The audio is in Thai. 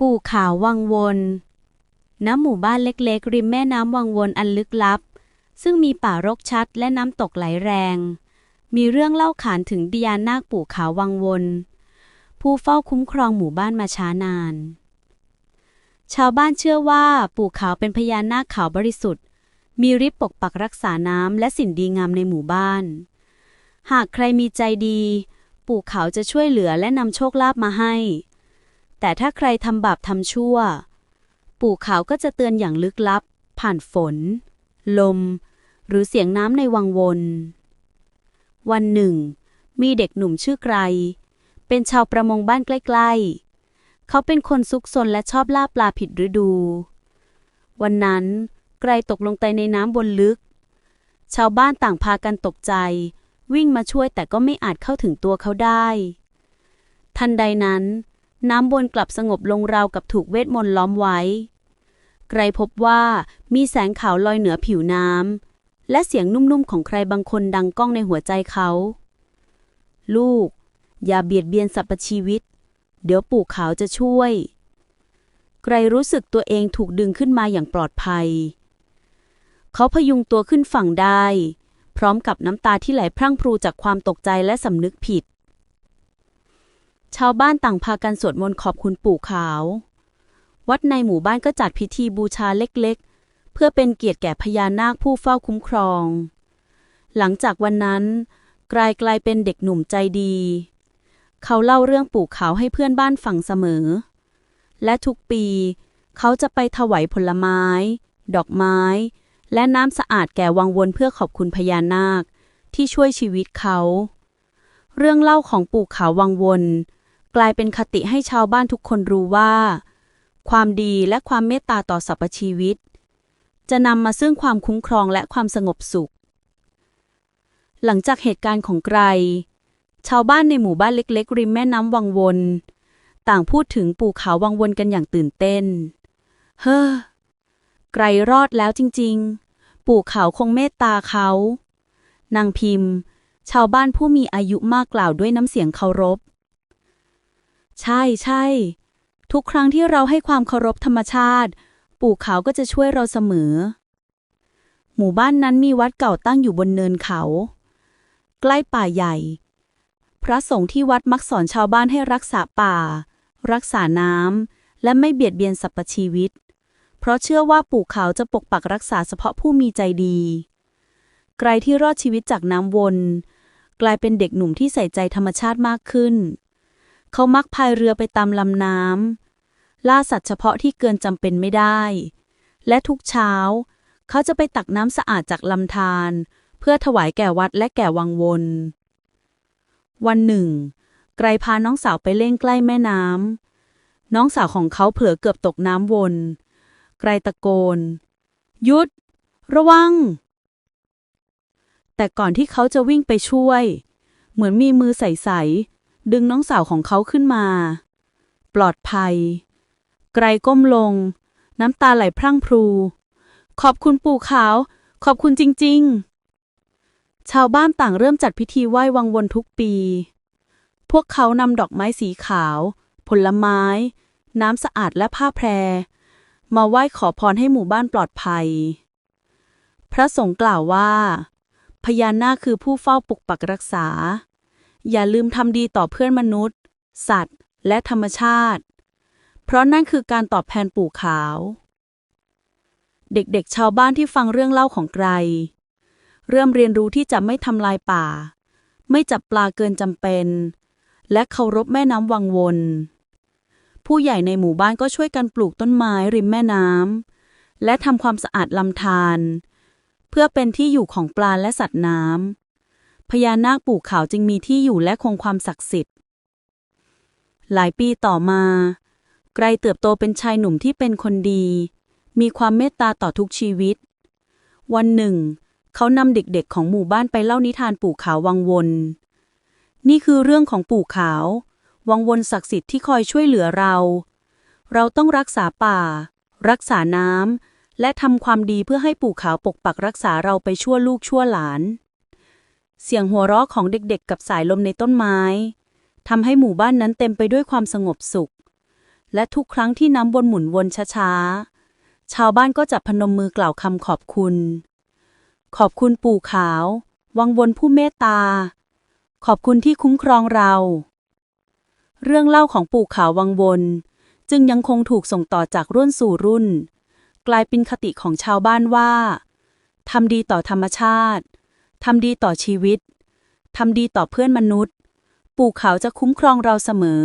ปู่ขาววังวนณหมู่บ้านเล็กๆ ริมแม่น้ำวังวนอันลึกลับ ซึ่งมีป่ารกชัดและน้ำตกไหลแรง มีเรื่องเล่าขานถึงดิยานาคปู่ขาววังวน ผู้เฝ้าคุ้มครองหมู่บ้านมาช้านาน ชาวบ้านเชื่อว่าปู่ขาวเป็นพญานาคขาวบริสุทธิ์ มีฤทธิ์ปกปักรักษาน้ำและสิ่งดีงามในหมู่บ้าน หากใครมีใจดี ปู่ขาวจะช่วยเหลือและนำโชคลาภมาให้ แต่ถ้าใครทำบาปทำชั่ว ปู่ขาวก็จะเตือนอย่างลึกลับ ผ่านฝน ลม หรือเสียงน้ำในวังวน วันหนึ่ง มีเด็กหนุ่มชื่อไกร เป็นชาวประมงบ้านใกล้ๆ เขาเป็นคนซุกซนและชอบล่าปลาผิดฤดู วันนั้นไกรตกลงไปในน้ำบนลึก ชาวบ้านต่างพากันตกใจ วิ่งมาช่วยแต่ก็ไม่อาจเข้าถึงตัวเขาได้ ทันใดนั้น น้ำบนกลับสงบลงราวกับถูกเวทมนต์ล้อมไว้ ไกรพบว่ามีแสงขาวลอยเหนือผิวน้ำ และเสียงนุ่มๆของใครบางคนดังก้องในหัวใจเขา ลูก อย่าเบียดเบียนสรรพชีวิต เดี๋ยวปู่ขาวจะช่วย ไกรรู้สึกตัวเองถูกดึงขึ้นมาอย่างปลอดภัย เขาพยุงตัวขึ้นฝั่งได้ พร้อมกับน้ำตาที่ไหลพรั่งพรูจากความตกใจและสำนึกผิด ชาวบ้านต่างพากันสวดมนต์ขอบคุณปู่ขาว วัดในหมู่บ้านก็จัดพิธีบูชาเล็กๆ เพื่อเป็นเกียรติแก่พญานาคผู้เฝ้าคุ้มครอง หลังจากวันนั้น กลายกลายเป็นเด็กหนุ่มใจดี เขาเล่าเรื่องปู่ขาวให้เพื่อนบ้านฟังเสมอ และทุกปีเขาจะไปถวายผลไม้ ดอกไม้ และน้ำสะอาดแก่วังวนเพื่อขอบคุณพญานาคที่ช่วยชีวิตเขา เรื่องเล่าของปู่ขาววังวน กลายเป็นคติให้ชาวบ้านทุกคนรู้ว่า ความดีและความเมตตาต่อสรรพชีวิต จะนำมาซึ่งความคุ้มครองและความสงบสุข หลังจากเหตุการณ์ของไกร ชาวบ้านในหมู่บ้านเล็ก ๆ ริมแม่น้ำวังวน ต่างพูดถึงปู่ขาววังวนกันอย่างตื่นเต้น เฮ้อ ไกรรอดแล้วจริง ๆ ปู่ขาวคงเมตตาเขา นางพิมพ์ ชาวบ้านผู้มีอายุมากกล่าวด้วยน้ำเสียงเคารพ ใช่ใช่ ทุกครั้งที่เราให้ความเคารพธรรมชาติ ปู่เขาก็จะช่วยเราเสมอ หมู่บ้านนั้นมีวัดเก่าตั้งอยู่บนเนินเขา ใกล้ป่าใหญ่ พระสงฆ์ที่วัดมักสอนชาวบ้านให้รักษาป่า รักษาน้ำและไม่เบียดเบียนสรรพชีวิต เพราะเชื่อว่าปู่เขาจะปกปักรักษาเฉพาะผู้มีใจดีไกรที่รอดชีวิตจากน้ำวน กลายเป็นเด็กหนุ่มที่ใส่ใจธรรมชาติมากขึ้น เขามักพายเรือไปตามลำน้ำล่าสัตว์เฉพาะที่เกินจำเป็นไม่ได้ และทุกเช้า เขาจะไปตักน้ำสะอาดจากลำธารเพื่อถวายแก่วัดและแก่วังวน วันหนึ่ง ไกรพาน้องสาวไปเล่นใกล้แม่น้ำน้องสาวของเขาเผลอเกือบตกน้ำวน ไกรตะโกน ยุด ระวัง แต่ก่อนที่เขาจะวิ่งไปช่วย เหมือนมีมือใสๆ ดึงน้องสาวของเขาขึ้นมา ปลอดภัย ไกรก้มลง น้ำตาไหลพรั่งพรู ขอบคุณปู่ขาว ขอบคุณจริง ๆ ชาวบ้านต่างเริ่มจัดพิธีไหว้วังวนทุกปี พวกเขานำดอกไม้สีขาว ผลไม้ น้ำสะอาดและผ้าแพร มาไหว้ขอพรให้หมู่บ้านปลอดภัย พระสงฆ์กล่าวว่าพญานาคคือผู้เฝ้าปกปักรักษา อย่าลืมทำดีต่อเพื่อนมนุษย์ สัตว์ และธรรมชาติ เพราะนั่นคือการตอบแทนปู่ขาว เด็กๆ ชาวบ้านที่ฟังเรื่องเล่าของไกร เริ่มเรียนรู้ที่จะไม่ทำลายป่า ไม่จับปลาเกินจำเป็น และเคารพแม่น้ำวังวน ผู้ใหญ่ในหมู่บ้านก็ช่วยกันปลูกต้นไม้ริมแม่น้ำและทำความสะอาดลำธารเพื่อเป็นที่อยู่ของปลาและสัตว์น้ำ ญานาคปู่ขาวจึงมีที่อยู่และคงความศักดิ์สิทธิ์ หลายปีต่อมา ไกรเติบโตเป็นชายหนุ่มที่เป็นคนดี มีความเมตตาต่อทุกชีวิต วันหนึ่ง เขานำเด็กๆของหมู่บ้านไปเล่านิทานปู่ขาววังวน นี่คือเรื่องของปู่ขาว วังวนศักดิ์สิทธิ์ที่คอยช่วยเหลือเรา เราต้องรักษาป่า รักษาน้ำและทำความดีเพื่อให้ปู่ขาวปกปักรักษาเราไปชั่วลูกชั่วหลาน เสียงหัวเราะของเด็กๆ กับสายลมในต้นไม้ทำให้หมู่บ้านนั้นเต็มไปด้วยความสงบสุข และทุกครั้งที่น้ำวนหมุนวนช้าๆ ชาวบ้านก็จะพนมมือกล่าวคำขอบคุณ ขอบคุณปู่ขาว วังวนผู้เมตตา ขอบคุณที่คุ้มครองเรา เรื่องเล่าของปู่ขาววังวน จึงยังคงถูกส่งต่อจากรุ่นสู่รุ่น กลายเป็นคติของชาวบ้านว่าทำดีต่อธรรมชาติ ทำดีต่อชีวิต ทำดีต่อเพื่อนมนุษย์ ปู่ขาวจะคุ้มครองเราเสมอ